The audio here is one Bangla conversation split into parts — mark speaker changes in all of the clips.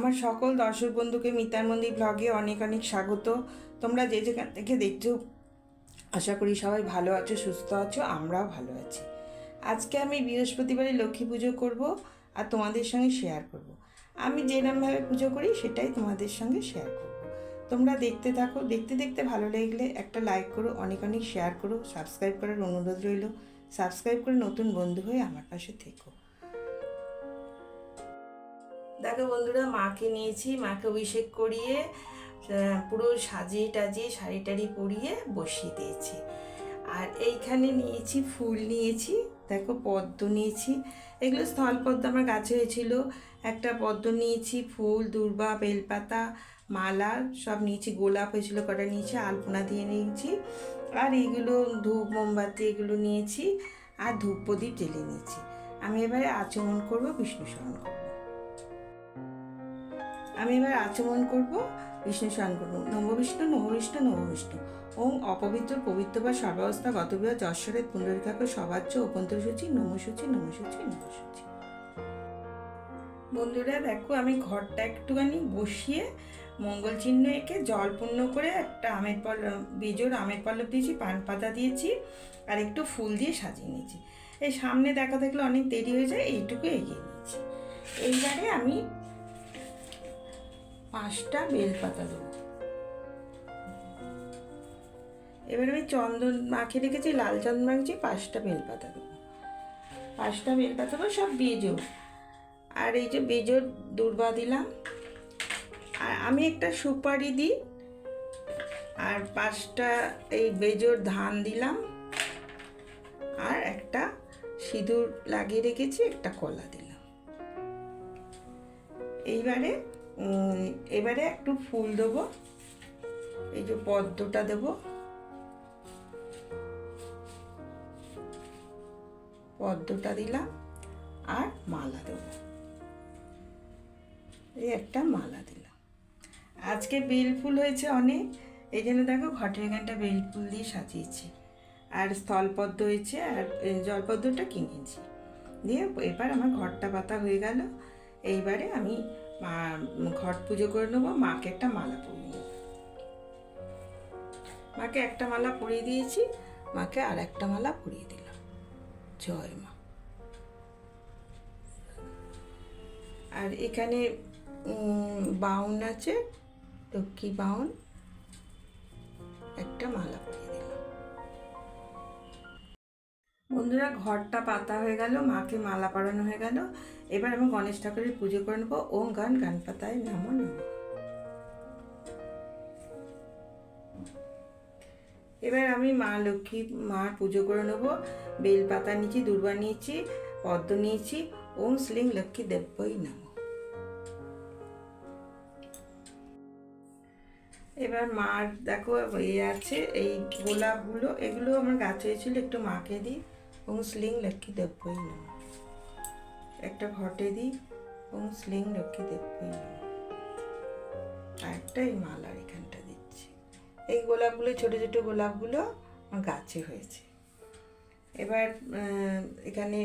Speaker 1: আমার সকল দর্শক বন্ধুকে মিতার মন্দির ব্লগে অনেক অনেক স্বাগত তোমরা যে যেখান থেকে দেখছ, আশা করি সবাই ভালো আছো, সুস্থ আছো, আমরাও ভালো আছি আজকে আমি বৃহস্পতিবারে লক্ষ্মী পুজো করব আর তোমাদের সঙ্গে শেয়ার করব। আমি যেরমভাবে পুজো করি, সেটাই তোমাদের সঙ্গে শেয়ার করব। তোমরা দেখতে থাকো, দেখতে দেখতে ভালো লাগলে একটা লাইক করো, অনেক অনেক শেয়ার করো সাবস্ক্রাইব করার অনুরোধ রইল সাবস্ক্রাইব করে নতুন বন্ধু হয়ে আমার পাশে থেকো দেখো বন্ধুরা, মাকে নিয়েছি, মাকে অভিষেক করিয়ে পুরো সাজিয়ে টাজিয়ে শাড়ি টাড়ি পরিয়ে বসিয়ে দিয়েছি। আর এইখানে নিয়েছি, ফুল নিয়েছি, দেখো পদ্ম নিয়েছি। এগুলো স্থল পদ্ম আমার গাছে হয়েছিল। একটা পদ্ম নিয়েছি, ফুল, দুর্বা, বেলপাতা, মালা, সব নিয়েছি, গোলাপ হয়েছিল, কটা নিয়েছি, আলপনা দিয়ে নিয়েছি। আর এইগুলো ধূপ, মোমবাতি, এগুলো নিয়েছি। আর ধূপ প্রদীপ জ্বেলে নিয়েছি। আমি এবারে আচমন করব বিষ্ণু স্মরণ করব। আমি এবার আচমন করব বিষ্ণু স্মরণ করব। নম বিষ্ণু নম বিষ্ণু নম বিষ্ণু। ওম অপবিত্র, পবিত্র বা সর্বাবস্থা গতবিয়া যশ্বরের পুণ্ডরিকাকে সবাচ্য অভ্যন্তর সূচি, নম সূচি নম সূচি নম সূচি। বন্ধুরা দেখো আমি ঘরটা একটুখানি বসিয়ে মঙ্গল চিহ্ন এঁকে জল পূর্ণ করে একটা আমের পল্লব বেজোর আমের পল্লব দিয়েছি, পান পাতা দিয়েছি, আর একটু ফুল দিয়ে সাজিয়ে নিয়েছি। এই সামনে দেখা দেখলে অনেক দেরি হয়ে যায়, এইটুকু এগিয়ে নিয়েছি। এইবারে আমি পাঁচটা বেলপাতা দেবো। এবার আমি চন্দন মাখিয়ে রেখেছি, লাল চন্দন মাখিয়েছি, পাঁচটা বেলপাতা দেবো। পাঁচটা বেলপাতা দেবো, সব বেজো। আর এই যে বেজোর দুর্বা দিলাম। আর আমি একটা সুপারি দিই, আর পাঁচটা এই বেজোর ধান দিলাম। আর একটা সিঁদুর লাগিয়ে রেখেছি, একটা কলা দিলাম। এইবারে এবারে একটু ফুল দেবো। এই যে পদ্মটা দেবো। পদ্মটা দিলাম আর মালা দেবো। এই একটা মালা দিলাম। আজকে বেল ফুল হয়েছে অনেক, এই জন্য দেখো ঘটের গানটা বেল ফুল দিয়ে সাজিয়েছি। আর স্থলপদ্ম হয়েছে আর জলপদ্মটা কিনেছি। দিয়ে এবার আমার ঘরটা পাতা হয়ে গেল। এইবারে আমি মা ঘট পুজো করে নেব, মাকে একটা মালা পরিয়ে নেব। মাকে একটা মালা পরিয়ে দিয়েছি, মাকে আর একটা মালা পরিয়ে দিলাম। জয় মা। আর এখানে বাউন আছে, লক্ষ্মী বাউন, একটা মালা পরিয়ে বন্ধুরা, ঘরটা পাতা হয়ে গেল, মাকে মালা পরানো হয়ে গেল। এবার আমি গণেশ ঠাকুরের পুজো করে নেব। ওম গান গান পাতায় নাম নম। এবার আমি মা লক্ষ্মী মার পুজো করে নেব। বেলপাতা নিয়েছি, দুর্বা নিয়েছি, পদ্ম নিয়েছি। ওম শ্লিং লক্ষ্মী দেব্যই নাম। এবার মার দেখো, এ আছে, এই গোলাপগুলো, এগুলো আমার গাছে হয়েছিল একটু মাকে দিই। ওম স্লিং লক্ষ্মী দেব্যই নাম। একটা ঘটে দিই ওম স্লিং লক্ষ্মী দেব্যই নাম। আর একটা এই মালার এখানটা দিচ্ছি। এই গোলাপগুলো, ছোট ছোট গোলাপগুলো আমার গাছে হয়েছে। এবার এখানে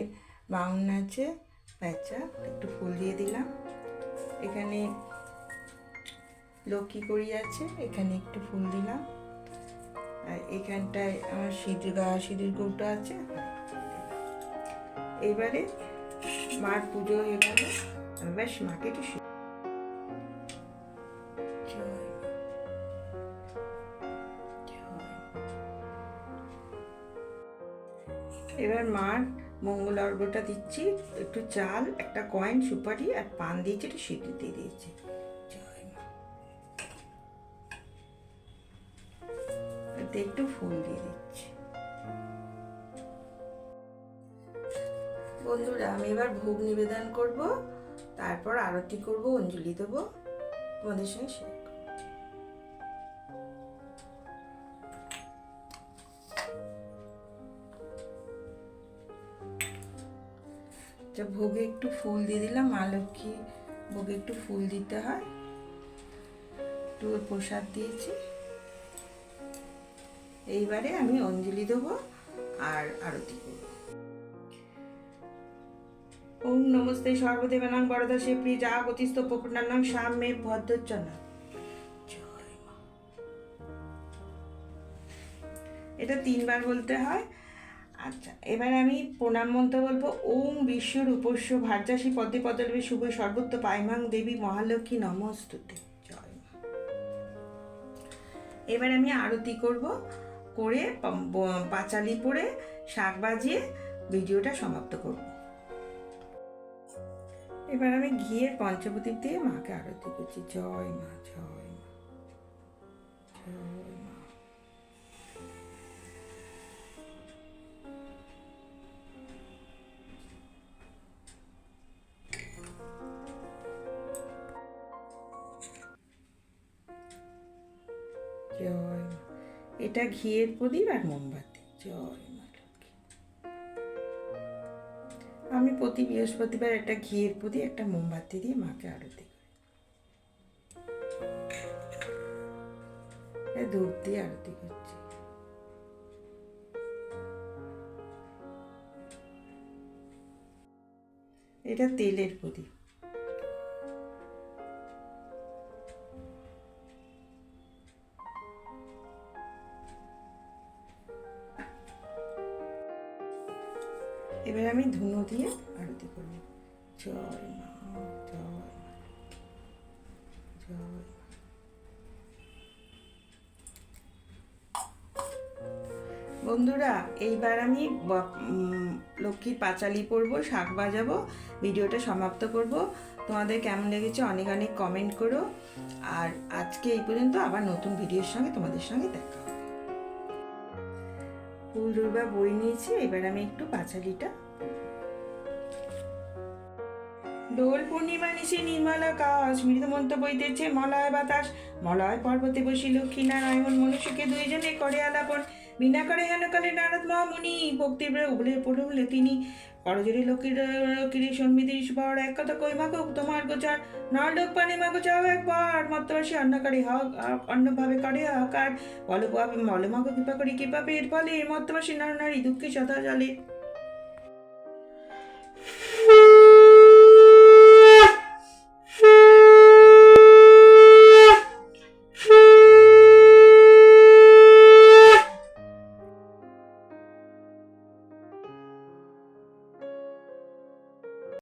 Speaker 1: বাউন আছে, প্যাঁচা, একটু ফুল দিয়ে দিলাম। এখানে লক্ষ্মী করি আছে, এখানে একটু ফুল দিলাম। আর এখানটায় আমার সিঁদুর গা, সিঁদুর কৌটা আছে এইবারে মার পুজো হয়ে গেল। আমি মাকে একটু এবার মার মঙ্গল অর্ঘটা দিচ্ছি। একটু চাল, একটা কয়েন, সুপারি আর পান দিয়েছি, একটু সিঁদুর দিয়ে দিয়েছি। একটু ফুল দিয়ে দিচ্ছি। বন্ধুরা, আমি এবার ভোগ নিবেদন করব, তারপর আরতি করব, অঞ্জলি দেবো। তোমাদের সঙ্গে শেয়ার করব। ভোগে একটু ফুল দিয়ে দিলাম। মা লক্ষ্মী ভোগে একটু ফুল দিতে হয়। একটু প্রসাদ দিয়েছি। এইবারে আমি অঞ্জলি দেবো আর আরতি করব। ওম নমস্তে সর্বদেবানাং বরদাসে প্রিয় যা গতিস্থ পপুর্ণানাং সামে ভদ্রচনা এটা তিনবার বলতে হয়। আচ্ছা এবার আমি প্রণাম মন্ত্র বলব। ওম বিশ্বর উপস্য ভার্যাসী পদে পদলবে শুভ সর্বত্র পাইমাং দেবী মহালক্ষ্মী নমস্তুতে। জয় এবার আমি আরতি করব, করে পাঁচালি পরে শাক বাজিয়ে ভিডিওটা সমাপ্ত করব। এবার আমি ঘিয়ের পঞ্চপ্রদীপ দিয়ে মাকে আরতি করছি। জয় মা জয় মা জয় মা। জয় মা। এটা ঘিয়ের প্রদীপ আর মোমবাতি। জয় আমি প্রতি বৃহস্পতিবার একটা ঘিয়ের প্রতি একটা মোমবাতি দিয়ে মাকে আরতি করি। ধূপ দিয়ে আরতি করছি। এটা তেলের প্রদীপ এবার আমি ধুনো দিয়ে আরতি করব। জয় মা জয় মা, জয় বন্ধুরা, এইবার আমি লক্ষ্মীর পাঁচালি পরবো, শাক বাজাবো, ভিডিওটা সমাপ্ত করব। তোমাদের কেমন লেগেছে অনেক অনেক কমেন্ট করো। আর আজকে এই পর্যন্ত আবার নতুন ভিডিওর সঙ্গে তোমাদের সঙ্গে দেখা ফুল দুর্বা বই নিয়েছি, এবার আমি একটু পাঁচালিটা। দোল পূর্ণিমা নিশে নির্মল আকাশ মৃদমন্ত বইতেছে মলয় বাতাস। মলয় পর্বতে বসি লক্ষ্মী নারায়ণ মনুষ্যকে দুইজনে করে আলাপন। বিনা করে হেন কালে নারদ মহামুনি ভক্তির পড়ে উঠলে তিনি করজরে লোকির লক্ষ্মীর সন্মিতি ঈশ্বর এক কথা কই মাগো তোমার গোচার নরলোক পানি মাগো চাও একবার। মত্তবাসী অন্নকারী হক অন্নভাবে করে হাকার। বলো বলে মাগো, কৃপা করি, কৃপা পেট ফলে মত্তবাসী নর নারী দুঃখে সদা জলে।